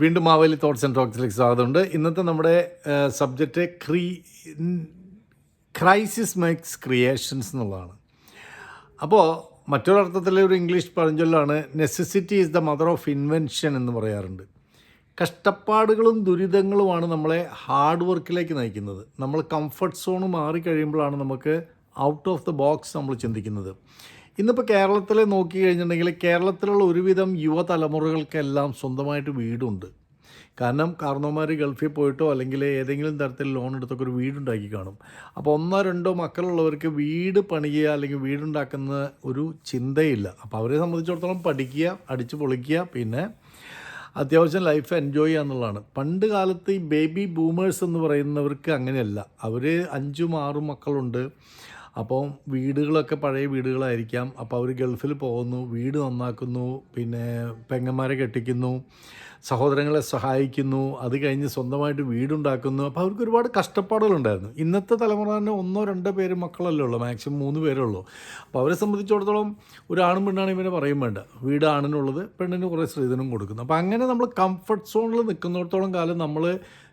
വീണ്ടും Maveli thoughts and ടോക്സിലേക്ക് സ്വാഗതമുണ്ട്. ഇന്നത്തെ നമ്മുടെ സബ്ജക്റ്റ് ക്രീ ക്രൈസിസ് മേക്സ് ക്രിയേഷൻസ് എന്നുള്ളതാണ്. അപ്പോൾ മറ്റൊരർത്ഥത്തിൽ ഒരു English പഴഞ്ചൊല്ലാണ് necessity is the mother of invention എന്ന് പറയാറുണ്ട്. കഷ്ടപ്പാടുകളും ദുരിതങ്ങളുമാണ് നമ്മളെ ഹാർഡ് വർക്കിലേക്ക് നയിക്കുന്നത്. നമ്മൾ കംഫർട്ട് സോൺ മാറിക്കഴിയുമ്പോഴാണ് നമുക്ക് ഔട്ട് ഓഫ് ദ ബോക്സ് നമ്മൾ ചിന്തിക്കുന്നത്. ഇന്നിപ്പോൾ കേരളത്തിൽ നോക്കി കഴിഞ്ഞിട്ടുണ്ടെങ്കിൽ കേരളത്തിലുള്ള ഒരുവിധം യുവതലമുറകൾക്കെല്ലാം സ്വന്തമായിട്ട് വീടുണ്ട്. കാരണം കാരണവന്മാർ ഗൾഫിൽ പോയിട്ടോ അല്ലെങ്കിൽ ഏതെങ്കിലും തരത്തിൽ ലോൺ എടുത്തൊക്കെ ഒരു വീടുണ്ടാക്കി കാണും. അപ്പോൾ ഒന്നോ രണ്ടോ മക്കളുള്ളവർക്ക് വീട് പണിയുക അല്ലെങ്കിൽ വീടുണ്ടാക്കുന്ന ഒരു ചിന്തയില്ല. അപ്പോൾ അവരെ സംബന്ധിച്ചിടത്തോളം പഠിക്കുക അടിച്ച് പൊളിക്കുക പിന്നെ അത്യാവശ്യം ലൈഫ് എൻജോയ് ചെയ്യുക എന്നുള്ളതാണ്. പണ്ട് കാലത്ത് ഈ ബേബി ബൂമേഴ്സ് എന്ന് പറയുന്നവർക്ക് അങ്ങനെയല്ല. അവർ അഞ്ചും ആറും മക്കളുണ്ട്. അപ്പോൾ വീടുകളൊക്കെ പഴയ വീടുകളായിരിക്കാം. അപ്പോൾ അവർ ഗൾഫിൽ പോകുന്നു വീട് നന്നാക്കുന്നു പിന്നെ പെങ്ങന്മാരെ കെട്ടിക്കുന്നു സഹോദരങ്ങളെ സഹായിക്കുന്നു അത് കഴിഞ്ഞ് സ്വന്തമായിട്ട് വീടുണ്ടാക്കുന്നു. അപ്പോൾ അവർക്ക് ഒരുപാട് കഷ്ടപ്പാടുകളുണ്ടായിരുന്നു. ഇന്നത്തെ തലമുറ തന്നെ ഒന്നോ രണ്ടോ പേര് മക്കളല്ലേ ഉള്ളൂ മാക്സിമം മൂന്ന് പേരേ ഉള്ളൂ. അപ്പോൾ അവരെ സംബന്ധിച്ചിടത്തോളം ഒരു ആണും പെണ്ണാണ് ഇവനെ പറയും വേണ്ട. വീട് ആണിനുള്ളത് പെണ്ണിന് കുറേ സ്ത്രീധനം കൊടുക്കുന്നു. അപ്പോൾ അങ്ങനെ നമ്മൾ കംഫർട്ട് സോണിൽ നിൽക്കുന്നിടത്തോളം കാലം നമ്മൾ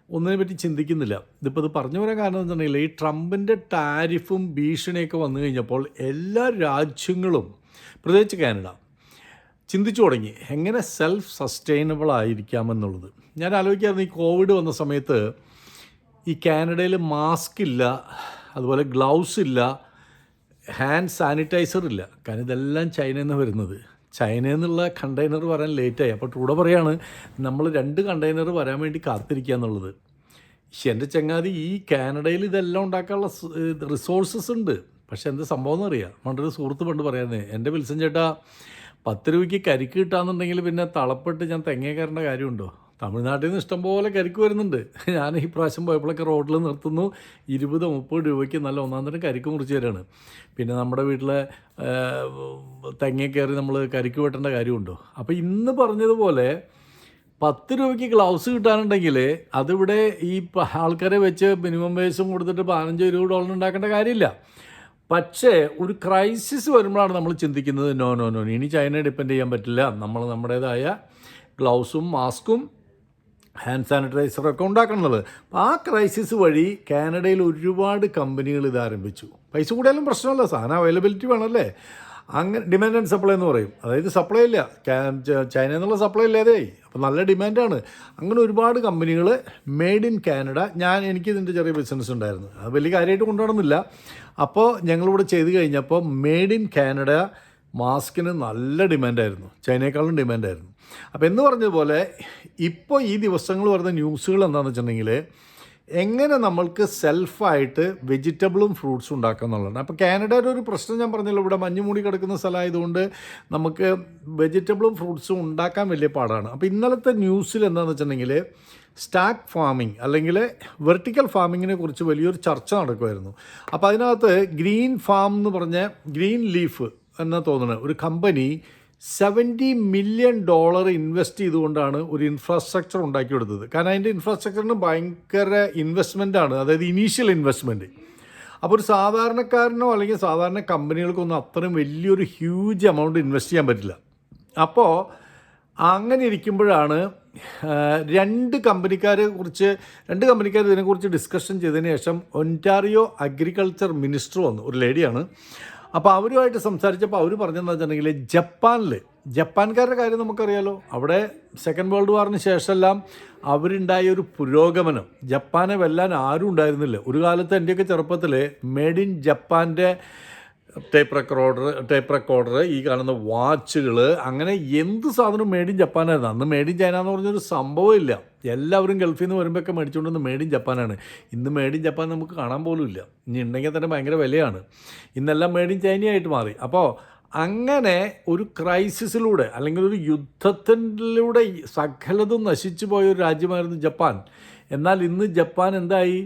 ഒന്നിനെ പറ്റി ചിന്തിക്കുന്നില്ല. ഇതിപ്പോൾ ഇത് പറഞ്ഞു വരാൻ കാരണം എന്താണെന്നുണ്ടെങ്കിൽ ഈ ട്രംപിന്റെ ടാരിഫും ഭീഷണിയൊക്കെ വന്നു കഴിഞ്ഞപ്പോൾ എല്ലാ രാജ്യങ്ങളും പ്രത്യേകിച്ച് കാനഡ ചിന്തിച്ചു തുടങ്ങി എങ്ങനെ സെൽഫ് സസ്റ്റൈനബിൾ ആയിരിക്കാമെന്നുള്ളത്. ഞാൻ ആലോചിക്കായിരുന്നു ഈ കോവിഡ് വന്ന സമയത്ത് ഈ കാനഡയിൽ മാസ്ക് ഇല്ല അതുപോലെ ഗ്ലൗസ് ഇല്ല ഹാൻഡ് സാനിറ്റൈസർ ഇല്ല. കാരണം ഇതെല്ലാം ചൈനയിൽ നിന്ന് വരുന്നത്. ചൈനയിൽ നിന്നുള്ള കണ്ടെയ്നർ വരാൻ ലേറ്റായി അപ്പോൾ ട്രൂഡ പറയാണ് നമ്മൾ രണ്ട് കണ്ടെയ്നർ വരാൻ വേണ്ടി കാത്തിരിക്കുക എന്നുള്ളത്. എന്റെ ചങ്ങാതി ഈ കാനഡയിൽ ഇതെല്ലാം ഉണ്ടാക്കാനുള്ള റിസോഴ്സസ് ഉണ്ട്. പക്ഷെ എന്ത് സംഭവം എന്നറിയാം. പണ്ടൊരു സുഹൃത്ത് പണ്ട് പറയാമെന്നേ എന്റെ വിൽസൻ ചേട്ടാ പത്ത് രൂപയ്ക്ക് കരിക്ക് കിട്ടാന്നുണ്ടെങ്കിൽ പിന്നെ തളപ്പെട്ട് ഞാൻ തെങ്ങേ കയറേണ്ട കാര്യമുണ്ടോ? തമിഴ്നാട്ടിൽ നിന്ന് ഇഷ്ടംപോലെ കരിക്ക് വരുന്നുണ്ട്. ഞാൻ ഈ പ്രാവശ്യം പോയപ്പോഴൊക്കെ റോഡിൽ നിർത്തുന്നു. ഇരുപത് മുപ്പത് രൂപയ്ക്ക് നല്ല ഒന്നാം തരം കരിക്ക് മുറിച്ച് തരാണ്. പിന്നെ നമ്മുടെ വീട്ടിലെ തെങ്ങ കയറി നമ്മൾ കരിക്ക് വെട്ടേണ്ട കാര്യമുണ്ടോ? അപ്പോൾ ഇന്ന് പറഞ്ഞതുപോലെ പത്ത് രൂപയ്ക്ക് ഗ്ലൗസ് കിട്ടാനുണ്ടെങ്കിൽ അതിവിടെ ഈ ആൾക്കാരെ വെച്ച് മിനിമം വേസും കൊടുത്തിട്ട് പതിനഞ്ച് രൂപ ഡോളർ ഉണ്ടാക്കേണ്ട കാര്യമില്ല. പക്ഷേ ഒരു ക്രൈസിസ് വരുമ്പോഴാണ് നമ്മൾ ചിന്തിക്കുന്നത് നോ നോ നോ ഇനി ചൈനയെ ഡിപ്പെൻഡ് ചെയ്യാൻ പറ്റില്ല. നമ്മൾ നമ്മുടേതായ ഗ്ലൗസും മാസ്കും ഹാൻഡ് സാനിറ്റൈസറൊക്കെ ഉണ്ടാക്കണമെന്നുള്ളത് അപ്പോൾ ആ ക്രൈസിസ് വഴി കാനഡയിൽ ഒരുപാട് കമ്പനികൾ ഇത് ആരംഭിച്ചു. പൈസ കൂടിയാലും പ്രശ്നമല്ല സാധനം അവൈലബിലിറ്റി വേണമല്ലേ? അങ്ങനെ ഡിമാൻഡ് ആൻഡ് സപ്ലൈ എന്ന് പറയും. അതായത് സപ്ലൈ ഇല്ല. ചൈന എന്നുള്ള സപ്ലൈ ഇല്ലാതെ അപ്പോൾ നല്ല ഡിമാൻഡാണ് അങ്ങനെ ഒരുപാട് കമ്പനികൾ മെയ്ഡ് ഇൻ കാനഡ. ഞാൻ എനിക്ക് ഇതിന്റെ ചെറിയ ബിസിനസ് ഉണ്ടായിരുന്നു. അത് വലിയ കാര്യമായിട്ട് കൊണ്ടുപോകണമെന്നില്ല അപ്പോൾ ഞങ്ങളിവിടെ ചെയ്ത് കഴിഞ്ഞപ്പോൾ മെയ്ഡ് ഇൻ കാനഡ മാസ്കിന് നല്ല ഡിമാൻഡായിരുന്നു. ചൈനയെക്കാളും ഡിമാൻഡായിരുന്നു. അപ്പോൾ എന്ന് പറഞ്ഞതുപോലെ ഇപ്പോൾ ഈ ദിവസങ്ങൾ വരുന്ന ന്യൂസുകൾ എന്താണെന്ന് വെച്ചിട്ടുണ്ടെങ്കിൽ എങ്ങനെ നമ്മൾക്ക് സെൽഫായിട്ട് വെജിറ്റബിളും ഫ്രൂട്ട്സും ഉണ്ടാക്കുക എന്നുള്ളതാണ്. അപ്പോൾ കാനഡയുടെ ഒരു പ്രശ്നം ഞാൻ പറഞ്ഞല്ലോ ഇവിടെ മഞ്ഞ് മൂടി കിടക്കുന്ന സ്ഥലമായതുകൊണ്ട് നമുക്ക് വെജിറ്റബിളും ഫ്രൂട്ട്സും ഉണ്ടാക്കാൻ വലിയ പാടാണ്. അപ്പോൾ ഇന്നലത്തെ ന്യൂസിൽ എന്താണെന്ന് വെച്ചിട്ടുണ്ടെങ്കിൽ സ്റ്റാക്ക് ഫാമിംഗ് അല്ലെങ്കിൽ വെർട്ടിക്കൽ ഫാമിങ്ങിനെ കുറിച്ച് വലിയൊരു ചർച്ച നടക്കുമായിരുന്നു അപ്പോൾ അതിനകത്ത് ഗ്രീൻ ഫാം എന്ന് പറഞ്ഞ ഗ്രീൻ ലീഫ് എന്നാ തോന്നുന്നത് ഒരു company seventy million dollar invest ചെയ്തുകൊണ്ടാണ് ഒരു ഇൻഫ്രാസ്ട്രക്ചർ ഉണ്ടാക്കി കൊടുത്തത് കാരണം അതിന്റെ ഇൻഫ്രാസ്ട്രക്ചറിന് ഭയങ്കര ഇൻവെസ്റ്റ്മെന്റ് ആണ്. അതായത് ഇനീഷ്യൽ ഇൻവെസ്റ്റ്മെന്റ് അപ്പോൾ ഒരു സാധാരണക്കാരനോ അല്ലെങ്കിൽ സാധാരണ കമ്പനികൾക്കൊന്നും അത്രയും വലിയൊരു ഹ്യൂജ് എമൗണ്ട് ഇൻവെസ്റ്റ് ചെയ്യാൻ പറ്റില്ല. അപ്പോൾ അങ്ങനെ ഇരിക്കുമ്പോഴാണ് രണ്ട് കമ്പനിക്കാരെ കുറിച്ച് രണ്ട് കമ്പനിക്കാർ ഇതിനെക്കുറിച്ച് ഡിസ്കഷൻ ചെയ്തതിന് ശേഷം ഒന്റാറിയോ അഗ്രികൾച്ചർ മിനിസ്റ്റർ വന്നു. ഒരു ലേഡിയാണ് അപ്പോൾ അവരുമായിട്ട് സംസാരിച്ചപ്പോൾ അവർ പറഞ്ഞതെന്ന് വെച്ചിട്ടുണ്ടെങ്കിൽ ജപ്പാനിൽ ജപ്പാൻകാരുടെ കാര്യം നമുക്കറിയാലോ. അവിടെ സെക്കൻഡ് വേൾഡ് വാറിന് ശേഷമെല്ലാം അവരുണ്ടായ ഒരു പുരോഗമനം. ജപ്പാനെ വെല്ലാൻ ആരും ഉണ്ടായിരുന്നില്ല. ഒരു കാലത്ത് എന്റെയൊക്കെ ചെറുപ്പത്തിൽ മെയ്ഡ് ഇൻ ജപ്പാന്റെ ടേപ്പ് റെക്കോർഡർ ടേപ്പ് റെക്കോർഡർ ഈ കാണുന്ന വാച്ചുകൾ അങ്ങനെ എന്ത് സാധനവും മേഡ് ഇൻ ജപ്പാനായിരുന്നു അന്ന് മേഡ് ഇൻ ചൈന എന്ന് പറഞ്ഞൊരു സംഭവം ഇല്ല. എല്ലാവരും ഗൾഫിൽ നിന്ന് വരുമ്പോഴൊക്കെ മേടിച്ചുകൊണ്ടിരുന്ന മേഡ് ഇൻ ജപ്പാനാണ് ഇന്ന് മേഡ് ഇൻ ജപ്പാൻ നമുക്ക് കാണാൻ പോലും ഇല്ല. ഇനി ഉണ്ടെങ്കിൽ തന്നെ ഭയങ്കര വിലയാണ്. ഇന്നെല്ലാം മേഡ് ഇൻ ചൈനയായിട്ട് മാറി. അപ്പോൾ അങ്ങനെ ഒരു ക്രൈസിസിലൂടെ അല്ലെങ്കിൽ ഒരു യുദ്ധത്തിലൂടെ സകലതും നശിച്ചു പോയ ഒരു രാജ്യമായിരുന്നു ജപ്പാൻ. എന്നാൽ ഇന്ന് ജപ്പാൻ എന്തായി?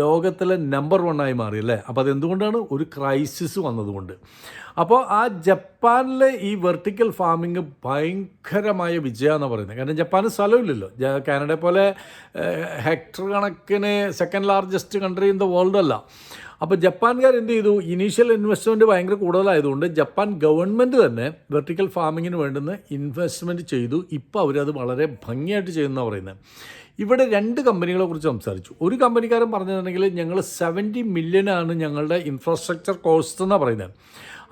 ലോകത്തിലെ നമ്പർ വണ്ണായി മാറി അല്ലേ? അപ്പോൾ അതെന്തുകൊണ്ടാണ്? ഒരു ക്രൈസിസ് വന്നതുകൊണ്ട്. അപ്പോൾ ആ ജപ്പാനിലെ ഈ വെർട്ടിക്കൽ ഫാമിങ് ഭയങ്കരമായ വിജയമെന്നാണ് പറയുന്നത്. കാരണം ജപ്പാന് സ്ഥലമില്ലല്ലോ. കാനഡ പോലെ ഹെക്ടർ കണക്കിന് second largest country in the world അല്ല. അപ്പോൾ ജപ്പാൻകാർ എന്ത് ചെയ്തു? ഇനീഷ്യൽ ഇൻവെസ്റ്റ്മെന്റ് ഭയങ്കര കൂടുതലായതുകൊണ്ട് ജപ്പാൻ ഗവൺമെന്റ് തന്നെ വെർട്ടിക്കൽ ഫാമിങ്ങിന് വേണ്ടുന്ന ഇൻവെസ്റ്റ്മെന്റ് ചെയ്തു. ഇപ്പോൾ അവരത് വളരെ ഭംഗിയായിട്ട് ചെയ്യുന്ന പറയുന്നത് ഇവിടെ രണ്ട് കമ്പനികളെ കുറിച്ച് സംസാരിച്ചു. ഒരു കമ്പനിക്കാരൻ പറഞ്ഞിട്ടുണ്ടെങ്കിൽ ഞങ്ങൾ സെവന്റി മില്യനാണ് ഞങ്ങളുടെ ഇൻഫ്രാസ്ട്രക്ചർ കോസ്റ്റ് എന്നാണ് പറയുന്നത്.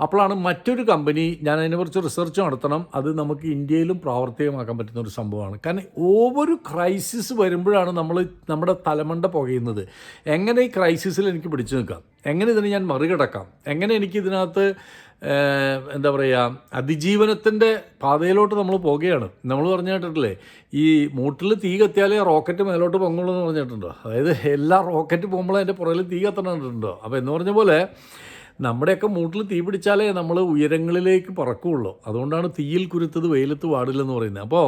അപ്പോഴാണ് മറ്റൊരു കമ്പനി ഞാൻ അതിനെക്കുറിച്ച് റിസർച്ച് നടത്തണം. അത് നമുക്ക് ഇന്ത്യയിലും പ്രാവർത്തികമാക്കാൻ പറ്റുന്ന ഒരു സംഭവമാണ്. കാരണം ഓരോ ക്രൈസിസ് വരുമ്പോഴാണ് നമ്മൾ നമ്മുടെ തലമണ്ട പുകയുന്നത്. എങ്ങനെ ഈ ക്രൈസിസിൽ എനിക്ക് പിടിച്ചു നിൽക്കാം? എങ്ങനെ ഇതിനെ ഞാൻ മറികടക്കാം? എങ്ങനെ എനിക്ക് ഇതിനകത്ത് എന്താ പറയുക അതിജീവനത്തിന്റെ പാതയിലോട്ട് നമ്മൾ പോകുകയാണ്? നമ്മൾ പറഞ്ഞു കേട്ടിട്ടില്ലേ ഈ മൂട്ടിൽ തീ കത്തിയാലേ റോക്കറ്റ് മേലോട്ട് പൊങ്ങുള്ളൂ എന്ന് പറഞ്ഞിട്ടുണ്ടോ. അതായത് എല്ലാ റോക്കറ്റ് പോകുമ്പോഴും അതിന്റെ പുറകിൽ തീ കത്തണിട്ടുണ്ടോ അപ്പോൾ എന്ന് പറഞ്ഞ പോലെ നമ്മുടെയൊക്കെ മൂട്ടിൽ തീ പിടിച്ചാലേ നമ്മൾ ഉയരങ്ങളിലേക്ക് പറക്കുകയുള്ളൂ. അതുകൊണ്ടാണ് തീയിൽ കുരുത്തത് വെയിലത്ത് പാടില്ലെന്ന് പറയുന്നത്. അപ്പോൾ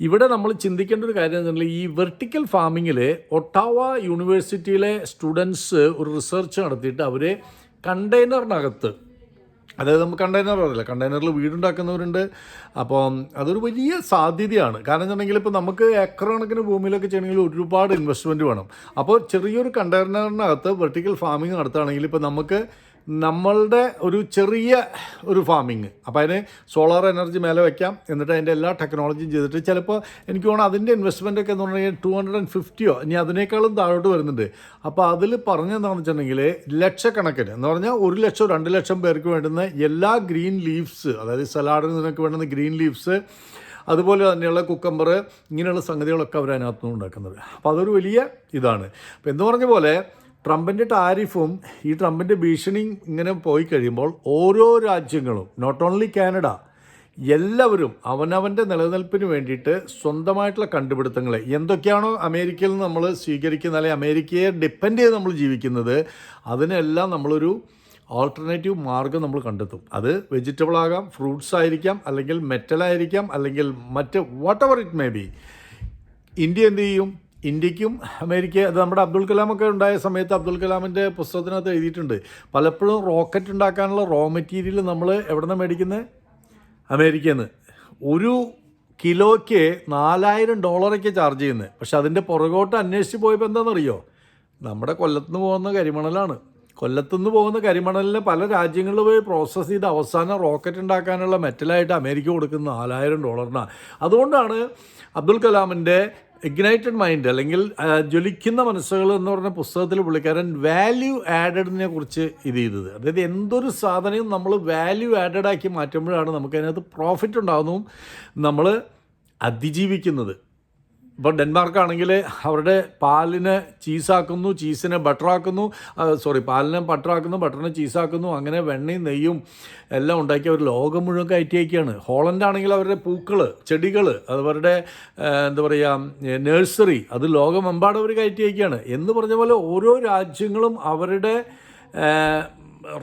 ഇവിടെ നമ്മൾ ചിന്തിക്കേണ്ട ഒരു കാര്യം പറഞ്ഞാൽ ഈ വെർട്ടിക്കൽ ഫാമിങ്ങിൽ ഒട്ടാവ യൂണിവേഴ്സിറ്റിയിലെ സ്റ്റുഡൻസ് ഒരു റിസർച്ച് നടത്തിയിട്ട് അവർ കണ്ടെയ്നറിനകത്ത് അതായത് നമുക്ക് കണ്ടെയ്നർ അറിയില്ല. കണ്ടെയ്നറിൽ വീടുണ്ടാക്കുന്നവരുണ്ട്. അപ്പം അതൊരു വലിയ സാധ്യതയാണ്. കാരണം എന്നുണ്ടെങ്കിൽ ഇപ്പോൾ നമുക്ക് ഏക്കർ കണക്കിന് ഭൂമിയിലൊക്കെ ചെയ്യണമെങ്കിൽ ഒരുപാട് ഇൻവെസ്റ്റ്മെന്റ് വേണം. അപ്പോൾ ചെറിയൊരു കണ്ടെയ്നറിനകത്ത് വെർട്ടിക്കൽ ഫാമിംഗ് നടത്തുകയാണെങ്കിൽ ഇപ്പോൾ നമുക്ക് നമ്മളുടെ ഒരു ചെറിയ ഒരു ഫാമിങ് അപ്പോൾ അതിന് സോളാർ എനർജി മേലെ വയ്ക്കാം എന്നിട്ട് അതിന്റെ എല്ലാ ടെക്നോളജിയും ചെയ്തിട്ട് ചിലപ്പോൾ എനിക്ക് തോന്നുന്നു അതിന്റെ ഇൻവെസ്റ്റ്മെന്റ് ഒക്കെ എന്ന് പറഞ്ഞാൽ ടു ഹൺഡ്രഡ് ആൻഡ് ഫിഫ്റ്റിയോ ഇനി അതിനേക്കാളും താഴോട്ട് വരുന്നുണ്ട്. അപ്പോൾ അതിൽ പറഞ്ഞെന്താണെന്ന് വെച്ചിട്ടുണ്ടെങ്കിൽ ലക്ഷക്കണക്കിന് എന്ന് പറഞ്ഞാൽ ഒരു ലക്ഷം രണ്ട് ലക്ഷം പേർക്ക് വേണ്ടുന്ന എല്ലാ ഗ്രീൻ ലീവ്സ് അതായത് സലാഡിൽ നിന്നൊക്കെ വേണ്ടുന്ന ഗ്രീൻ ലീവ്സ് അതുപോലെ തന്നെയുള്ള കുക്കമ്പർ ഇങ്ങനെയുള്ള സംഗതികളൊക്കെ അവർ അതിനകത്തുനിന്ന് ഉണ്ടാക്കുന്നത്. അപ്പോൾ അതൊരു വലിയ ഇതാണ്. അപ്പോൾ എന്ന് പറഞ്ഞ പോലെ ട്രംപിന്റെ ടാരിഫും ഈ ട്രംപിന്റെ ഭീഷണിയും ഇങ്ങനെ പോയി കഴിയുമ്പോൾ ഓരോ രാജ്യങ്ങളും നോട്ട് ഓൺലി കാനഡ എല്ലാവരും അവനവന്റെ നിലനിൽപ്പിന് വേണ്ടിയിട്ട് സ്വന്തമായിട്ടുള്ള കണ്ടുപിടുത്തങ്ങൾ എന്തൊക്കെയാണോ അമേരിക്കയിൽ നിന്ന് നമ്മൾ സ്വീകരിക്കുന്ന അല്ലെങ്കിൽ അമേരിക്കയെ ഡിപ്പെൻഡ് ചെയ്ത് നമ്മൾ ജീവിക്കുന്നത് അതിനെല്ലാം നമ്മളൊരു ഓൾട്ടർനേറ്റീവ് മാർഗം നമ്മൾ കണ്ടെത്തും. അത് വെജിറ്റബിൾ ആകാം ഫ്രൂട്ട്സ് ആയിരിക്കാം അല്ലെങ്കിൽ മെറ്റലായിരിക്കാം അല്ലെങ്കിൽ മറ്റ് whatever it may be India എന്ത് ചെയ്യും? ഇന്ത്യക്കും അമേരിക്ക അത് നമ്മുടെ അബ്ദുൽ കലാമൊക്കെ ഉണ്ടായ സമയത്ത് അബ്ദുൽ കലാമിന്റെ പുസ്തകത്തിനകത്ത് എഴുതിയിട്ടുണ്ട്. പലപ്പോഴും റോക്കറ്റ് ഉണ്ടാക്കാനുള്ള റോ മെറ്റീരിയൽ നമ്മൾ എവിടെ നിന്ന് മേടിക്കുന്നത് അമേരിക്കയിൽ നിന്ന് ഒരു കിലോയ്ക്ക് നാലായിരം ഡോളറൊക്കെ ചാർജ് ചെയ്യുന്നത് പക്ഷെ അതിന്റെ പുറകോട്ട് അന്വേഷിച്ച് പോയപ്പോൾ എന്താണെന്നറിയോ നമ്മുടെ കൊല്ലത്തുനിന്ന് പോകുന്ന കരിമണലാണ്. കൊല്ലത്തുനിന്ന് പോകുന്ന കരിമണലിനെ പല രാജ്യങ്ങളിൽ പോയി പ്രോസസ്സ് ചെയ്ത് അവസാനം റോക്കറ്റ് ഉണ്ടാക്കാനുള്ള മെറ്റലായിട്ട് അമേരിക്ക കൊടുക്കുന്ന നാലായിരം ഡോളറിനാണ് അതുകൊണ്ടാണ് അബ്ദുൽ കലാമിന്റെ ഇഗ്നൈറ്റഡ് മൈൻഡ് അല്ലെങ്കിൽ ജ്വലിക്കുന്ന മനസ്സുകൾ എന്ന് പറഞ്ഞ പുസ്തകത്തിൽ പുള്ളിക്കാരൻ വാല്യൂ ആഡഡിനെ കുറിച്ച് ഇത് ചെയ്തത്. അതായത് എന്തൊരു സാധനവും നമ്മൾ വാല്യൂ ആഡഡ് ആക്കി മാറ്റുമ്പോഴാണ് നമുക്ക് അതിനകത്ത് പ്രോഫിറ്റ് ഉണ്ടാകുന്നതും നമ്മൾ അതിജീവിക്കുന്നത്. ഇപ്പോൾ ഡെൻമാർക്കാണെങ്കിൽ അവരുടെ പാലിനെ ചീസാക്കുന്നു ചീസിനെ ബട്ടറാക്കുന്നു സോറി പാലിനെ ബട്ടറാക്കുന്നു ബട്ടറിനെ ചീസാക്കുന്നു അങ്ങനെ വെണ്ണയും നെയ്യും എല്ലാം ഉണ്ടാക്കി അവർ ലോകം മുഴുവൻ കയറ്റി അയക്കുകയാണ് ഹോളണ്ടാണെങ്കിൽ അവരുടെ പൂക്കൾ ചെടികൾ അവരുടെ എന്താ പറയുക നഴ്സറി അത് ലോകമെമ്പാടും അവർ കയറ്റി അയക്കുകയാണ് എന്ന് പറഞ്ഞ പോലെ ഓരോ രാജ്യങ്ങളും അവരുടെ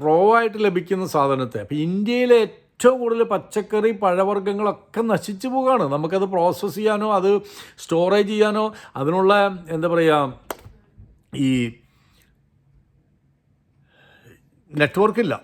റോ ആയിട്ട് ലഭിക്കുന്ന സാധനത്തെ. അപ്പോൾ ഇന്ത്യയിലെ ഏറ്റവും കൂടുതൽ പച്ചക്കറി പഴവർഗങ്ങളൊക്കെ നശിച്ചു പോവുകയാണ്. നമുക്കത് പ്രോസസ്സ് ചെയ്യാനോ അത് സ്റ്റോറേജ് ചെയ്യാനോ അതിനുള്ള എന്താ പറയുക ഈ നെറ്റ്വർക്കില്ല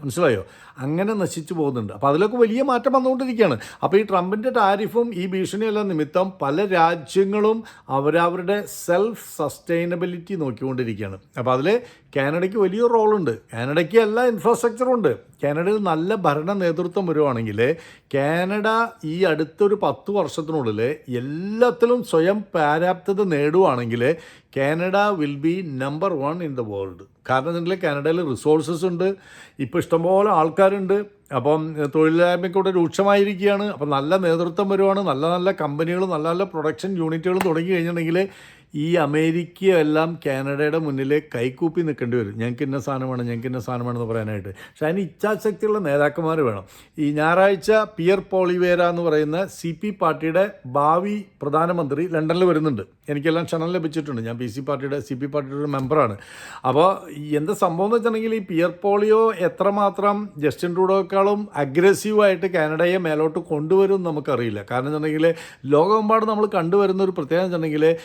മനസ്സിലായോ? അങ്ങനെ നശിച്ചു പോകുന്നുണ്ട്. അപ്പോൾ അതിലൊക്കെ വലിയ മാറ്റം വന്നുകൊണ്ടിരിക്കുകയാണ്. അപ്പോൾ ഈ ട്രംപിന്റെ ടാരിഫും ഈ ഭീഷണിയെല്ലാം നിമിത്തം പല രാജ്യങ്ങളും അവരവരുടെ സെൽഫ് സസ്റ്റൈനബിലിറ്റി നോക്കിക്കൊണ്ടിരിക്കുകയാണ്. അപ്പോൾ അതിൽ കാനഡയ്ക്ക് വലിയ റോളുണ്ട്. കാനഡയ്ക്ക് എല്ലാ ഇൻഫ്രാസ്ട്രക്ചറും ഉണ്ട്. കാനഡയിൽ നല്ല ഭരണ നേതൃത്വം വരുവാണെങ്കിൽ കാനഡ ഈ അടുത്തൊരു പത്ത് വർഷത്തിനുള്ളിൽ എല്ലാത്തിലും സ്വയം പാരാപ്തത നേടുവാണെങ്കിൽ Canada will be number one in the world കാരണം എന്താണെങ്കിലും കാനഡയിൽ റിസോഴ്സസ് ഉണ്ട്. ഇപ്പോൾ ഇഷ്ടംപോലെ ആൾക്കാരുണ്ട്. അപ്പം തൊഴിലില്ലായ്മയ്ക്കൂടെ രൂക്ഷമായിരിക്കുകയാണ്. അപ്പം നല്ല നേതൃത്വം വരുവാണ്. നല്ല നല്ല കമ്പനികളും നല്ല നല്ല പ്രൊഡക്ഷൻ യൂണിറ്റുകളും തുടങ്ങി കഴിഞ്ഞിട്ടുണ്ടെങ്കിൽ ഈ അമേരിക്ക എല്ലാം കാനഡയുടെ മുന്നിൽ കൈക്കൂപ്പി നിൽക്കേണ്ടി വരും. ഞങ്ങൾക്ക് ഇന്ന സാധനമാണ് ഞങ്ങൾക്ക് ഇന്ന സാധനമാണെന്ന് പറയാനായിട്ട്. പക്ഷെ അതിന് ഇച്ഛാശക്തിയുള്ള നേതാക്കന്മാർ വേണം. ഈ ഞായറാഴ്ച പിയർ പോളിവേര എന്ന് പറയുന്ന സി പി പാർട്ടിയുടെ ഭാവി പ്രധാനമന്ത്രി ലണ്ടനിൽ വരുന്നുണ്ട്. എനിക്കെല്ലാം ക്ഷണം ലഭിച്ചിട്ടുണ്ട്. ഞാൻ പി സി പാർട്ടിയുടെ സി പി പാർട്ടിയുടെ ഒരു മെമ്പറാണ്. അപ്പോൾ എന്ത് സംഭവം എന്ന് വെച്ചിട്ടുണ്ടെങ്കിൽ ഈ പിയർ പോളിയോ എത്രമാത്രം ജസ്റ്റിൻ ട്രൂഡോക്കാളും അഗ്രസീവായിട്ട് കാനഡയെ മേലോട്ട് കൊണ്ടുവരും നമുക്കറിയില്ല. കാരണം എന്നുണ്ടെങ്കിൽ ലോകമെമ്പാടും നമ്മൾ കണ്ടുവരുന്ന ഒരു പ്രത്യേകത വെച്ചിട്ടുണ്ടെങ്കിൽ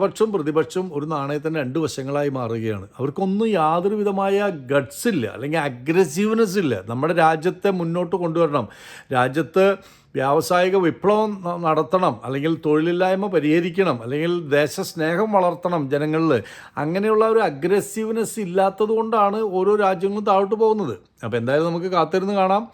ഭരണപക്ഷവും പ്രതിപക്ഷവും ഒരു നാണയത്തിന്റെ രണ്ട് വശങ്ങളായി മാറുകയാണ്. അവർക്കൊന്നും യാതൊരു വിധമായ ഗഡ്സ് ഇല്ല അല്ലെങ്കിൽ അഗ്രസീവ്നെസ് ഇല്ല. നമ്മുടെ രാജ്യത്തെ മുന്നോട്ട് കൊണ്ടുവരണം. രാജ്യത്ത് വ്യാവസായിക വിപ്ലവം നടത്തണം. അല്ലെങ്കിൽ തൊഴിലില്ലായ്മ പരിഹരിക്കണം. അല്ലെങ്കിൽ ദേശസ്നേഹം വളർത്തണം ജനങ്ങളിൽ. അങ്ങനെയുള്ള ഒരു അഗ്രസീവ്നെസ് ഇല്ലാത്തത് കൊണ്ടാണ് ഓരോ രാജ്യങ്ങളും താഴോട്ട് പോകുന്നത്. അപ്പോൾ എന്തായാലും നമുക്ക് കാത്തിരുന്ന് കാണാം.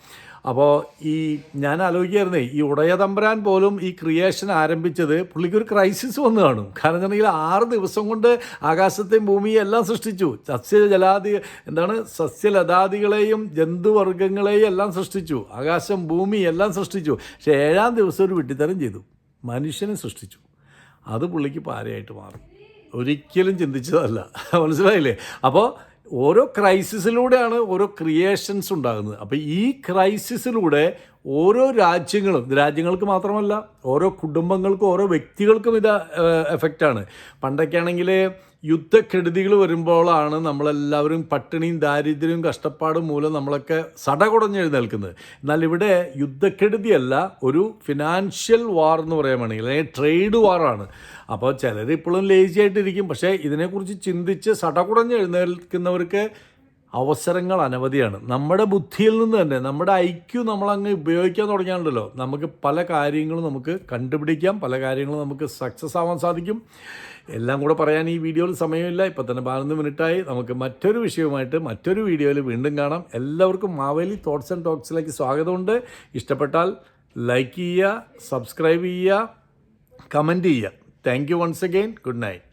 അപ്പോൾ ഈ ഞാൻ ആലോചിക്കായിരുന്നേ ഈ ഉടയതമ്പരാൻ പോലും ഈ ക്രിയേഷൻ ആരംഭിച്ചത് പുള്ളിക്ക് ഒരു ക്രൈസിസ് വന്നു കാണും. കാരണം എന്താണെങ്കിൽ ആറ് ദിവസം കൊണ്ട് ആകാശത്തെയും ഭൂമിയും എല്ലാം സൃഷ്ടിച്ചു. സസ്യജലാദി എന്താണ് സസ്യലതാദികളെയും ജന്തുവർഗങ്ങളെയും എല്ലാം സൃഷ്ടിച്ചു. ആകാശം ഭൂമി എല്ലാം സൃഷ്ടിച്ചു. പക്ഷേ ഏഴാം ദിവസം ഒരു വിട്ടിത്തരം ചെയ്തു. മനുഷ്യനെ സൃഷ്ടിച്ചു. അത് പുള്ളിക്ക് പാരയായിട്ട് മാറും. ഒരിക്കലും ചിന്തിച്ചതല്ല. മനസ്സിലായില്ലേ? അപ്പോൾ ഓരോ ക്രൈസിസിലൂടെയാണ് ഓരോ ക്രിയേഷൻസ് ഉണ്ടാകുന്നത്. അപ്പോൾ ഈ ക്രൈസിസിലൂടെ ഓരോ രാജ്യങ്ങളും രാജ്യങ്ങൾക്ക് മാത്രമല്ല ഓരോ കുടുംബങ്ങൾക്കും ഓരോ വ്യക്തികൾക്കും ഇത് എഫക്റ്റാണ് പണ്ടൊക്കെയാണെങ്കിൽ യുദ്ധക്കെടുതികൾ വരുമ്പോഴാണ് നമ്മളെല്ലാവരും പട്ടിണിയും ദാരിദ്ര്യവും കഷ്ടപ്പാടും മൂലം നമ്മളൊക്കെ സടകുടഞ്ഞെഴുന്നേൽക്കുന്നത്. എന്നാൽ ഇവിടെ യുദ്ധക്കെടുതിയല്ല ഒരു ഫിനാൻഷ്യൽ വാർ എന്ന് പറയാൻ വേണമെങ്കിൽ അല്ലെങ്കിൽ ട്രേഡ് വാറാണ് അപ്പോൾ ചിലർ ഇപ്പോഴും ലേസി ആയിട്ടിരിക്കും. പക്ഷേ ഇതിനെക്കുറിച്ച് ചിന്തിച്ച് സടകുടഞ്ഞ് എഴുന്നേൽക്കുന്നവർക്ക് അവസരങ്ങൾ അനവധിയാണ്. നമ്മുടെ ബുദ്ധിയിൽ നിന്ന് തന്നെ നമ്മുടെ ഐക്യു നമ്മളങ്ങ് ഉപയോഗിക്കാൻ തുടങ്ങിയാണല്ലോ. നമുക്ക് പല കാര്യങ്ങളും നമുക്ക് കണ്ടുപിടിക്കാം പല കാര്യങ്ങളും നമുക്ക് സക്സസ് ആവാൻ സാധിക്കും. എല്ലാം കൂടെ പറയാൻ ഈ വീഡിയോയിൽ സമയമില്ല. ഇപ്പം തന്നെ പതിനൊന്ന് മിനിറ്റായി. നമുക്ക് മറ്റൊരു വിഷയവുമായിട്ട് മറ്റൊരു വീഡിയോയിൽ വീണ്ടും കാണാം. എല്ലാവർക്കും മാവേലി തോട്ട്സ് ആൻഡ് ടോക്സിലേക്ക് സ്വാഗതമുണ്ട്. ഇഷ്ടപ്പെട്ടാൽ ലൈക്ക് ചെയ്യുക സബ്സ്ക്രൈബ് ചെയ്യുക കമന്റ് ചെയ്യുക. Thank you once again good night